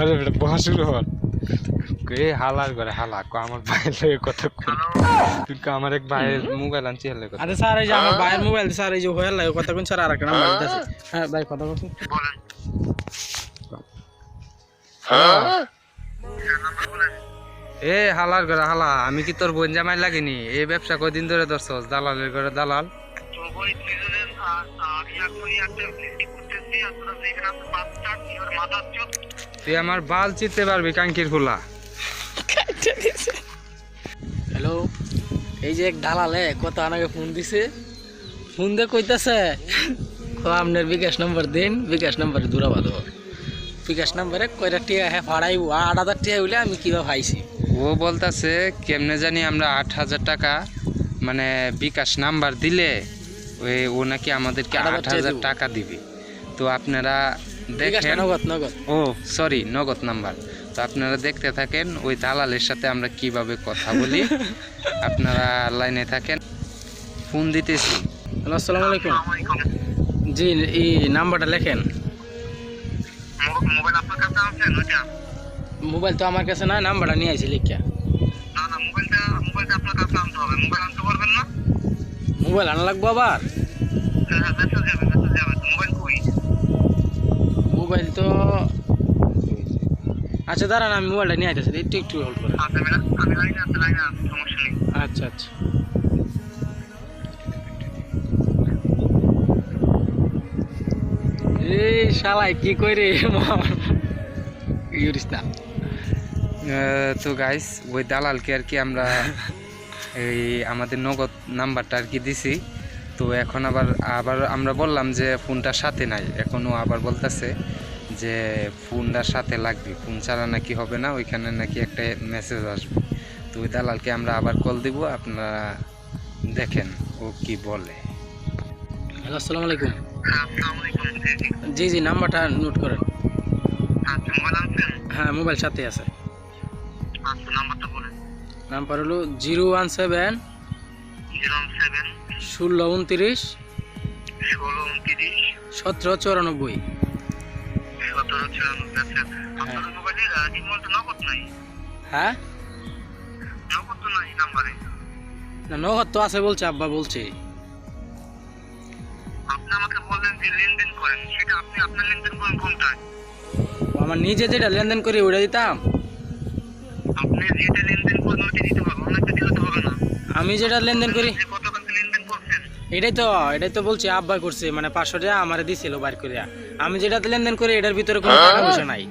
আরে বেটা হল এ হালার করে হালা কো আমার ভাইয়ের লগে কথা কই। তুই কো আমার এক ভাইয়ের মোবাইল আনছি হেলে কথা। আরে স্যার এই যে আমার ভাইয়ের মোবাইল স্যার এই যে হয়ে লাগে কথা কোন স্যার আরেকটা নাম্বার দিতেছে হ্যাঁ ভাই কথা বলছি এ হালার করে হালা আমি কি তোর বোন জামাই লাগিনি? এই ব্যবসা কয়দিন ধরে ধরছস? দালালের ঘরে দালাল। তুই আমার বাল চিনতে পারবি কাঙ্কির খোলা হ্যালো এই যে এক দালালে কত আনাকে ফোন দিছে? ফোন দিয়ে কইতাছে আপনার বিকাশ নম্বর দিন বিকাশ নম্বরে দূরাবা দেবো বিকাশ নম্বরে কয়টা টিয়া হ্যাঁ ভাড়াইব আট হাজার টিয়া হইলে আমি কীভাবে পাইছি ও বলতাছে কেমনে জানি আমরা আট হাজার টাকা মানে বিকাশ নাম্বার দিলে ওই ও নাকি আমাদেরকে আট হাজার আট টাকা দিব। তো আপনারা দেখেন নগদ নগদ। ও সরি নগদ নাম্বার। তো আপনারা দেখতে থাকেন ওই দালালের সাথে আমরা কীভাবে কথা বলি। আপনারা লাইনে থাকেন। ফোন দিতেছি। হ্যালো আসসালামু আলাইকুম। জি এই নাম্বারটা লেখেন। মোবাইল আপনার কাছে আছেন ওইটা মোবাইল তো আমার কাছে না নাম্বারটা নিয়ে আইছি লিখিয়া না না মোবাইলটা মোবাইলটা আপনার কাছে আনতে হবে। মোবাইল আনতে পারবেন না? মোবাইল আনা লাগবো আবার? হ্যাঁ হ্যাঁ মোবাইল কই? মোবাইল তো আচ্ছা দাঁড়ান আমি মোবাইলটা নিয়ে আইতেছি একটু একটু হোল্ড করে আচ্ছা আমি লা- আমি লাইনে আছি লাইনে আছি সমস্যা নেই। আচ্ছা আচ্ছা। এই শালাই কি করে ইউরিস না আহ, তো গাইস ওই দালালকে আর কি আমরা এই আমাদের নগদ নাম্বারটা আর কি দিছি। তো এখন আবার আবার আমরা বললাম যে ফোনটা সাথে নাই এখনও আবার বলতেছে। যে ফোনটার সাথে লাগবে ফোন ছাড়া নাকি হবে না ওইখানে নাকি একটা মেসেজ আসবে। তো ওই দালালকে আমরা আবার কল দিব আপনারা দেখেন ও কি বলে। হ্যালো আসসালামু আলাইকুম। হ্যাঁ আসসালামু আলাইকুম জি জি। নাম্বারটা নোট করেন। আচ্ছা মোবাইল হ্যাঁ মোবাইল সাথে আছে। আচ্ছা বলেন। নাম্বার হলো জিরো ওয়ান সেভেন সেভেন ষোলো উনত্রিশ ষোলো উনত্রিশ সতেরো চুরানব্বই। সতেরো ছিয়ানব্বই আপনার মোবাইলে এই মুহূর্তে নগদ নাই। হ্যাঁ? নগদ তো নাই নাম্বারে। না নগদ তো আছে বলছে আব্বা বলছে। আপনি আমাকে বললেন যে লেনদেন করেন সেটা আপনি আপনার লেনদেন করেন কোনটায়? আমার নিজে যেটা লেনদেন করি ওটা দিতাম। আপনি যেটা লেনদেন করেন ওইটা দিতে হবে অনেকটা দিলে তো হবে না। আমি যেটা লেনদেন করি যে লেনদেন করছেন? এটাই তো এটাই তো বলছি আব্বা করছে মানে পাঁচশো টাকা আমারে দিছিল বার করিয়া আমি যেটাতে লেনদেন করি এটার ভিতরে কোনো টাকা পয়সা নাই।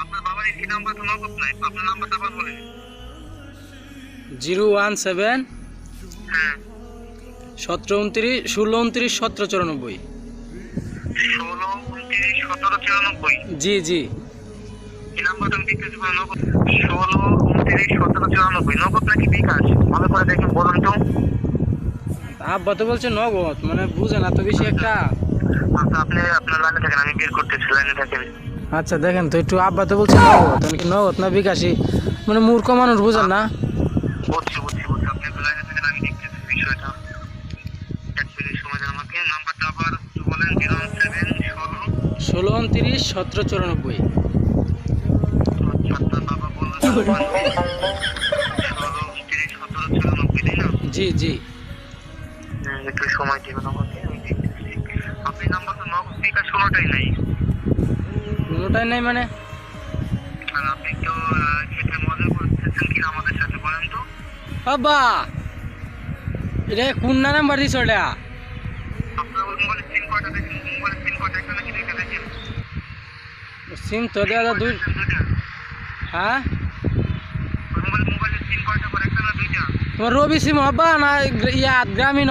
আপনার বাবার এই নাম্বার তো নগদ নাই আপনার নাম্বারটা আবার বলেন। জিরো ওয়ান সেভেন হ্যাঁ। সতেরো উনত্রিশ ষোলো উনত্রিশ সতেরো চুরানব্বই। জি জি। ষোলো উনত্রিশ সতেরো চুরানব্বই। নগদ নাকি বিকাশ? ভালো করে দেখেন বলুন তো। আব্বা তো বলছে নগদ মানে বুঝে না তো বেশি একটা আচ্ছা আপনি আপনার লাইনে থাকেন আমি বের করতেছি লাইনে থাকেন। আচ্ছা দেখেন তো একটু আব্বা তো বলছে নগদ মানে কি নগদ না বিকাশি? মানে মূর্খ মানুষ বুঝেন না? বুঝছি বুঝছি বুঝছি আপনি লাইনে থাকেন আমি দেখতেছি বিষয়টা। এক মিনিট সময় দেন আমাকে নাম্বারটা আবার বলেন জিরো সেভেন ষোলো। ষোলো উনত্রিশ সতেরো চুরানব্বই। আচ্ছা জি জি। একটু সময় দিবেন আমাকে আমি দেখতেছি। আপনি নাম্বার তো নগদ বিকাশ ষোলোটাই নাই। নাই মানে? আপনি তো সেটা মজা করতেছেন আমাদের সাথে বলেন তো? এটা কোন না নাম্বার দিছ মোবাইলের সিম নাকি তো দেওয়া দুই হ্যাঁ? তোমার রবি সিম হব্বা না ইয়া গ্রামীণ?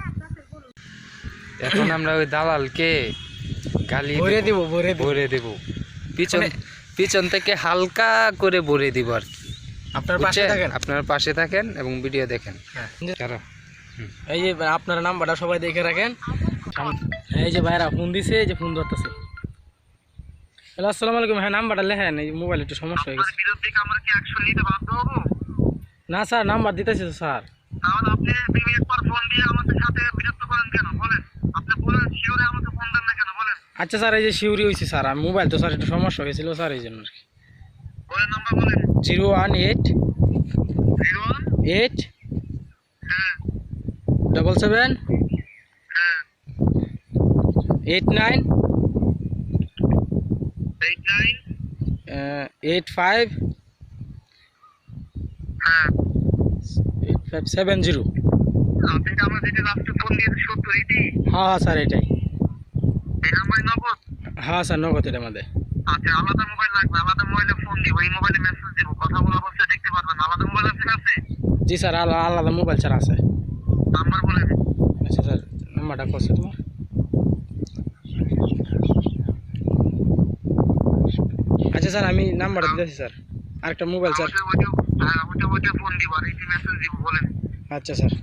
এখন আমরা ওই দালালকে গালি ভরে দেব, ভরে ভরে দেব। পিছন মানে- পিছন থেকে হালকা করে ভরে দিব আর কি। আপনার পাশে থাকেন? আপনার পাশে থাকেন এবং ভিডিও দেখেন। হ্যাঁ। এই যে আপনার নাম্বারটা সবাই দেখে রাখেন। এই যে ভাইরা ফোন দিছে এই যে ফোন ধরতেছে। হ্যালো আসসালামু আলাইকুম। হ্যাঁ নাম্বারটা লেখেন। এই মোবাইল একটু সমস্যা হয়ে গেছে। বিরুদ্ধে কি আমরা কি অ্যাকশন নিতে বাধ্য হব না স্যার নাম্বার দিতেছি তো স্যার। তাহলে আপনি পর ফোন দিয়ে আমাদের সাথে বিরক্ত করেন কেন বলেন আপনি বলেন শিওরে আমাকে ফোন দেন না কেন বলেন আচ্ছা স্যার এই যে শিউরি হয়েছে স্যার আমি মোবাইল তো স্যার একটু সমস্যা হয়েছিল স্যার এই জন্য আর কি। জিরো ওয়ান এইট এইট হ্যাঁ। ডবল সেভেন হ্যাঁ। এইট নাইন এইট ফাইভ হ্যাঁ। Eight five seven zero. হ্যাঁ হ্যাঁ স্যার এটাই এই নাম্বারই নগদ হ্যাঁ স্যার নগদ এটার মধ্যে আচ্ছা আলাদা মোবাইল লাগবে আলাদা মোবাইলে ফোন দিব এই মোবাইলে মেসেজ দিব কথা বলা অবশ্যই দেখতে পারবেন আলাদা মোবাইল আপনার কাছে জি স্যার আলাদা আলাদা মোবাইল স্যার আছে নাম্বার বলেন আচ্ছা স্যার নাম্বারটা করছে তোমার আচ্ছা স্যার আমি নাম্বারটা দিতেছি স্যার আরেকটা মোবাইল স্যার ওইটা ওইটা হ্যাঁ ওইটা ওইটা ফোন দিব আর এইটি মেসেজ দিব বলেন আচ্ছা স্যার